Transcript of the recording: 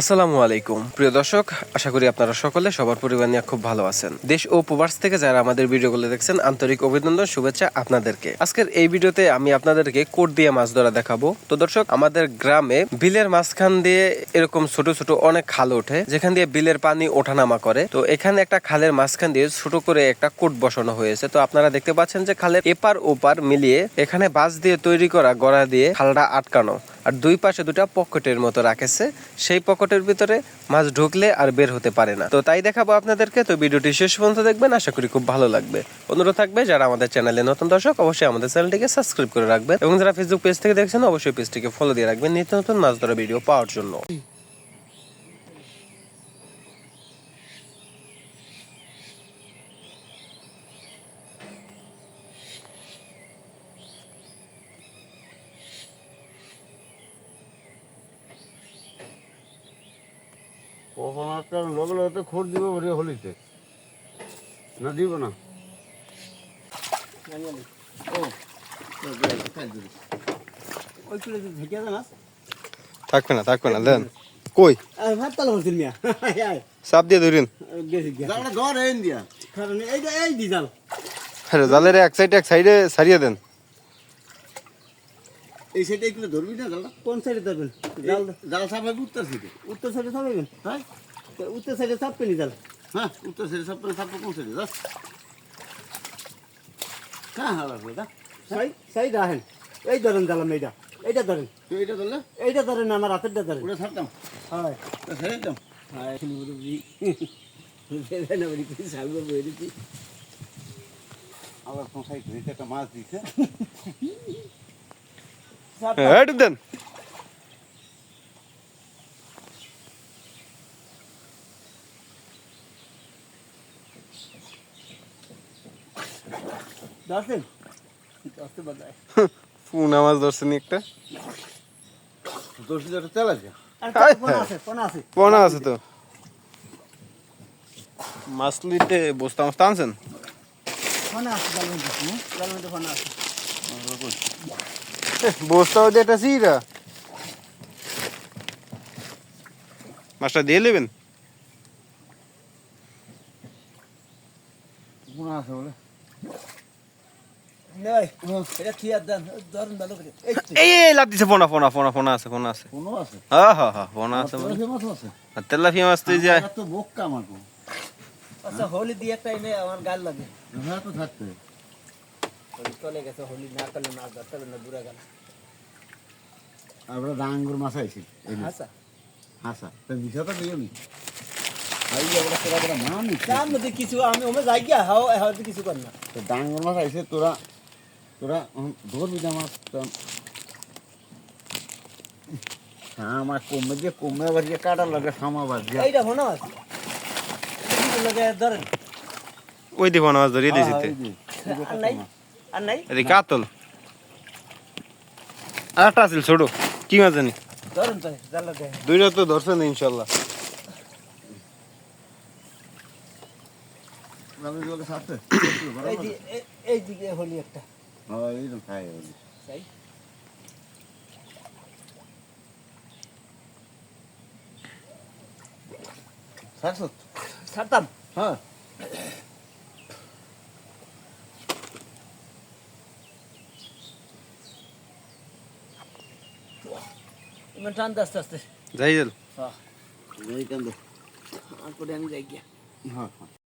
আসসালামু আলাইকুম। প্রিয় দর্শক, আশা করি আপনারা সকলে সবার পরিবার নিয়ে খুব ভালো আছেন। দেশ ও প্রবাস থেকে যারা আমাদের ভিডিওগুলো দেখছেন, আন্তরিক অভিনন্দন, শুভেচ্ছা আপনাদেরকে। আজকের এই ভিডিওতে আমি আপনাদেরকে কোট দিয়ে মাছ ধরা দেখাবো। তো দর্শক, আমাদের গ্রামে বিলের মাঝখান দিয়ে এরকম ছোট ছোট অনেক খাল ওঠে, যেখান দিয়ে বিলের পানি ওঠানামা করে। তো এখানে একটা খালের মাঝখান দিয়ে ছোট করে একটা কোট বসানো হয়েছে। তো আপনারা দেখতে পাচ্ছেন যে খালের এপার ওপার মিলিয়ে এখানে বাঁশ দিয়ে তৈরি করা গড়া দিয়ে খালটা আটকানো। আর দুই পাশে দুটা পকেটের মতো রাখেছে। সেই পকেটের ভিতরে মাছ ঢুকলে আর বের হতে পারে না। তো তাই দেখাবো আপনাদেরকে। তো ভিডিওটি শেষ পর্যন্ত দেখবেন। আশা করি খুব ভালো লাগবে। অনুরোধ থাকবে, যারা আমাদের চ্যানেলে নতুন দর্শক, অবশ্যই আমাদের চ্যানেলটিকে সাবস্ক্রাইব করে রাখবেন। এবং যারা ফেসবুক পেজ থেকে দেখছেন, অবশ্যই পেজটিকে ফলো দিয়ে রাখবেন। নিত্য নতুন মাছ ধরা ভিডিও পাওয়ার জন্য। কখন একটা লগে লগে খোঁজ দিব বলে হলিতে। না দিব না। থাকবে না থাকবে না দেন। কই? চাপ দিয়ে ধরিন। জালের এক সাইডে এক সাইডে সারিয়ে দেন। এই সাইডে এগুলো ধরবি না জালটা? কোন সাইডে ধরবেন? জাল? জাল সাফাই উত্তর সাইডে উত্তর সাইডে চাপাবেন হ্যাঁ? উত্তর সাইডে চাপবেনি জাল? হ্যাঁ উত্তর সাইডে সাপ সাপ কোন সাইডে যা হ্যাঁ হালা করে দা সাই সাই রাহেন এই ধরেন জালাম এইটা। এইটা ধরেন। তুই এটা ধরলে? এইটা ধরেন আমার হাতেরটা ধরেন। ওটা ছাড়তাম হয়। ওটা ছেড়ে দিতাম হয় কি আবার সাইড একটা মাছ দিছে। হেড দেন পুনা মাছ ধরছেন একটা? আর হায়। আছে পোনা তো। মাছ লিতে বস্তা মস্তা আনছেন আছে। আছে বস্তা ওদের একটা সিরা। মাছটা দিয়ে নেবেন? আচ্ছা হোলি দিয়ে একটা এনে আমার গাল লাগে। হ্যাঁ তো থাকতে। চলে গেছে হোলি না করলে না ধরতে হবে না দূরে গেল। আমরা ডাঙ্গুর মাছ আইছি এই না আচ্ছা হাসা। তো দিও নি? আই আমরা তোরা তোরা মানি তার মধ্যে কিছু আমি ওমে যাই গিয়া হাও হয়তো কিছু কর না। তো ডাঙ্গুর মাছ আইছে তোরা তোরা ধরবি না মাছ হ্যাঁ আমার কমে দিয়ে কমে বাজিয়ে কাটা লাগে সামা বাজিয়ে এইটা হনো আছে লাগে ধরেন। ওই দিয়ে মাছ ধরিয়ে দিয়েছি তে। নাই। আর নাই এদিকে কাতল। আর একটা আছিল ছোট। কি মাছ জানি? ধরেন তো জাল লাগে দুইটা তো ধরছেন ইনশাল্লাহ আমি তোকে সাথে এই দি- এই- এই দিকে হোলি একটা। ছাড়তাম হ্যাঁ। এমন টান আস্তে আস্তে। যাই হ্যাঁ। এইখান তারপরে আমি যাই গিয়া। হ্যাঁ হ্যাঁ।